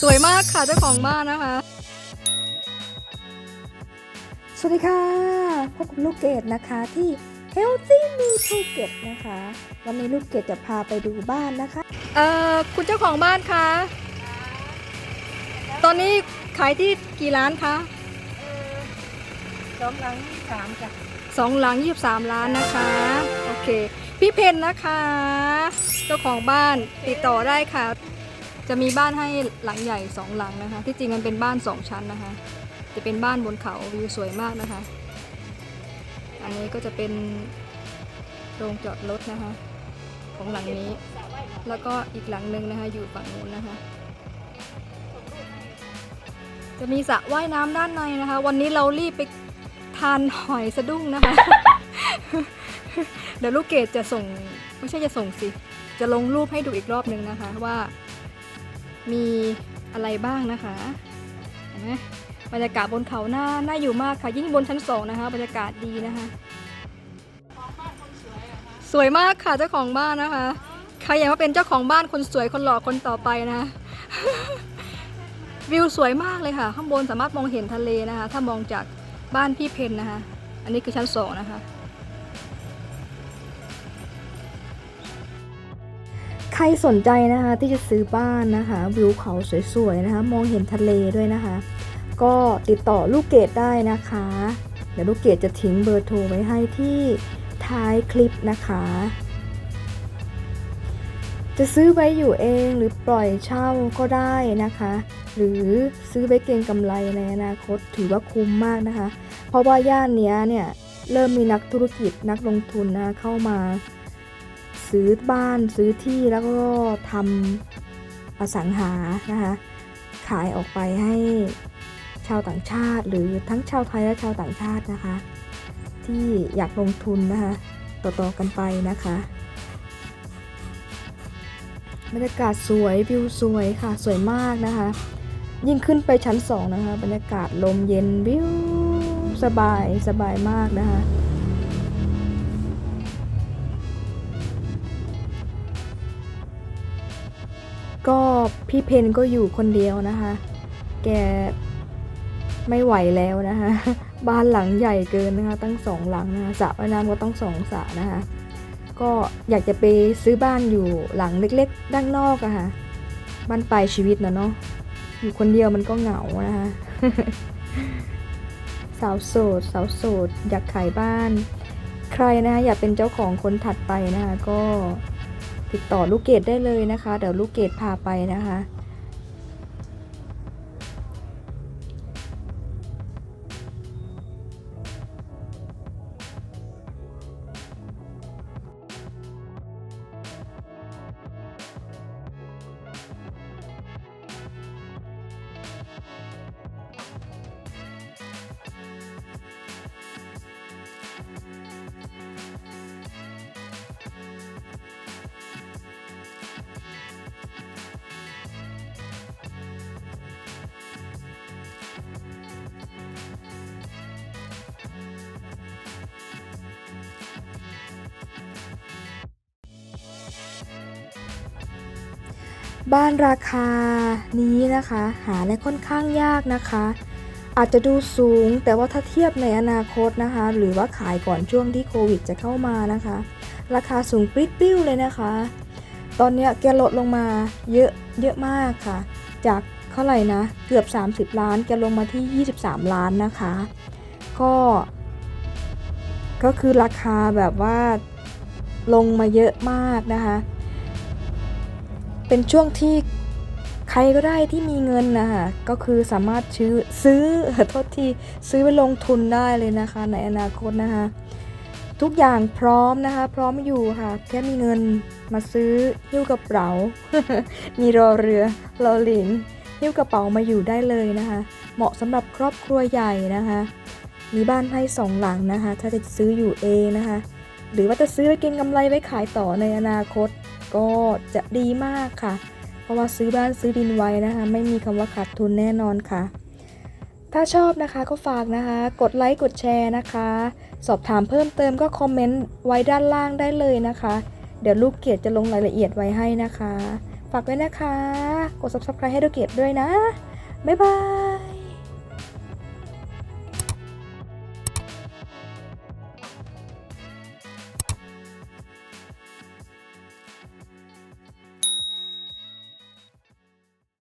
สวยมากค่ะเจ้าของบ้านนะคะ สวัสดีค่ะพบกับลูกเกดนะคะที่ Healthy Me Phuket นะคะ วันนี้ลูกเกดจะพาไปดูบ้านนะคะ เอ่อคุณเจ้าของบ้านคะ ตอนนี้ขายที่กี่ล้านคะสองหลังสามจ้ะสองหลัง23ล้านนะคะ โอเค พี่เพนนะคะ เจ้าของบ้านติดต่อได้ค่ะ จะมีบ้านให้หลังใหญ่สองหลังนะคะ ที่จริงมันเป็นบ้านสองชั้นนะคะ จะเป็นบ้านบนเขาวิวสวยมากนะคะ อันนี้ก็จะเป็นโรงจอดรถนะคะ ของหลังนี้ แล้วก็อีกหลังหนึ่งนะคะอยู่ฝั่งนู้นนะคะ จะมีสระว่ายน้ำด้านในนะคะ วันนี้เรารีบไปทานหอยสะดุ้งนะคะ เดี๋ยวลูกเกดจะส่งไม่ใช่จะส่งสิ จะลงรูปให้ดูอีกรอบหนึ่งนะคะว่า มีอะไรบ้างนะคะ เห็นไหมบรรยากาศบนเขาน่าน่าอยู่มากค่ะ ยิ่งบนชั้นสองนะคะ บรรยากาศดีนะคะ สวยมากค่ะเจ้าของบ้านนะคะ ใครอยากมาเป็นเจ้าของบ้านคนสวยคนหล่อคนต่อไปนะ วิวสวยมากเลยค่ะ ข้างบนสามารถมองเห็นทะเลนะคะ ถ้ามองจากบ้านพี่เพนนะคะ อันนี้คือชั้นสองนะคะ ใครสนใจนะคะที่จะซื้อบ้านนะคะวิวเขาสวยๆนะคะ มองเห็นทะเลด้วยนะคะ ก็ติดต่อลูกเกดได้นะคะ เดี๋ยวลูกเกดจะทิ้งเบอร์โทรไว้ให้ที่ท้ายคลิปนะคะ จะซื้อไว้อยู่เองหรือปล่อยเช่าก็ได้นะคะ หรือซื้อไว้เก็งกำไรในอนาคตถือว่าคุ้มมากนะคะ เพราะว่าย่านนี้เนี่ยเริ่มมีนักธุรกิจนักลงทุนนะเข้ามา ซื้อบ้านซื้อที่แล้วก็ทำอสังหานะคะขายออกไปให้ชาวต่างชาติ หรือทั้งชาวไทยและชาวต่างชาตินะคะ ที่อยากลงทุนนะคะต่อๆกันไปนะคะบรรยากาศสวยวิวสวยค่ะสวยมากนะคะ ยิ่งขึ้นไปชั้นสองนะคะ บรรยากาศลมเย็นวิวสบายสบายมากนะคะ ก็พี่เพนก็อยู่คนเดียวนะคะ แกไม่ไหวแล้วนะคะ บ้านหลังใหญ่เกินนะคะ ตั้งสองหลังนะคะสระว่ายน้ำก็ต้องสองสระนะคะ ก็อยากจะไปซื้อบ้านอยู่หลังเล็กๆ ด้านนอกอะค่ะ บ้านปลายชีวิตนะเนาะ อยู่คนเดียวมันก็เหงานะคะ สาวโสด สาวโสด อยากขายบ้าน ใครนะคะอยากเป็นเจ้าของคนถัดไปนะคะก็ ติดต่อลูกเกดได้เลยนะคะ เดี๋ยวลูกเกดพาไปนะคะ บ้านราคานี้นะคะ หาได้ค่อนข้างยากนะคะ อาจจะดูสูงแต่ว่าถ้าเทียบในอนาคตนะคะ หรือว่าขายก่อนช่วงที่โควิดจะเข้ามานะคะ ราคาสูงปริ๊ดปิ้วเลยนะคะ ตอนนี้แกลดลงมาเยอะเยอะมากค่ะ จากเท่าไหร่นะ เกือบ 30 ล้านแกลงมาที่ 23 ล้านนะคะ ก็ ก็คือราคาแบบว่าลงมาเยอะมากนะคะ เป็นช่วงที่ใครก็ได้ที่มีเงินนะคะก็คือสามารถซื้อซื้อโทษทีซื้อไปลงทุนได้เลยนะคะ ในอนาคตนะคะ ทุกอย่างพร้อมนะคะ พร้อมอยู่ค่ะ แค่มีเงินมาซื้อหิ้วกระเป๋า มีรอเรือรอหลิงหิ้วกระเป๋ามาอยู่ได้เลยนะคะ เหมาะสำหรับครอบครัวใหญ่นะคะ มีบ้านให้สองหลังนะคะ ถ้าจะซื้ออยู่เองนะคะ หรือว่าจะซื้อไว้เก็งกำไรไว้ขายต่อในอนาคต ก็จะดีมากค่ะ เพราะว่าซื้อบ้านซื้อดินไว้นะคะ ไม่มีคำว่าขาดทุนแน่นอนค่ะ ถ้าชอบนะคะก็ฝากนะคะ กดไลค์กดแชร์นะคะ สอบถามเพิ่มเติมก็คอมเมนต์ไว้ด้านล่างได้เลยนะคะ เดี๋ยวลูกเกียรติจะลงรายละเอียดไว้ให้นะคะ ฝากไว้นะคะ กด subscribe ให้ดูกเกียรติด้วยนะบ๊ายบาย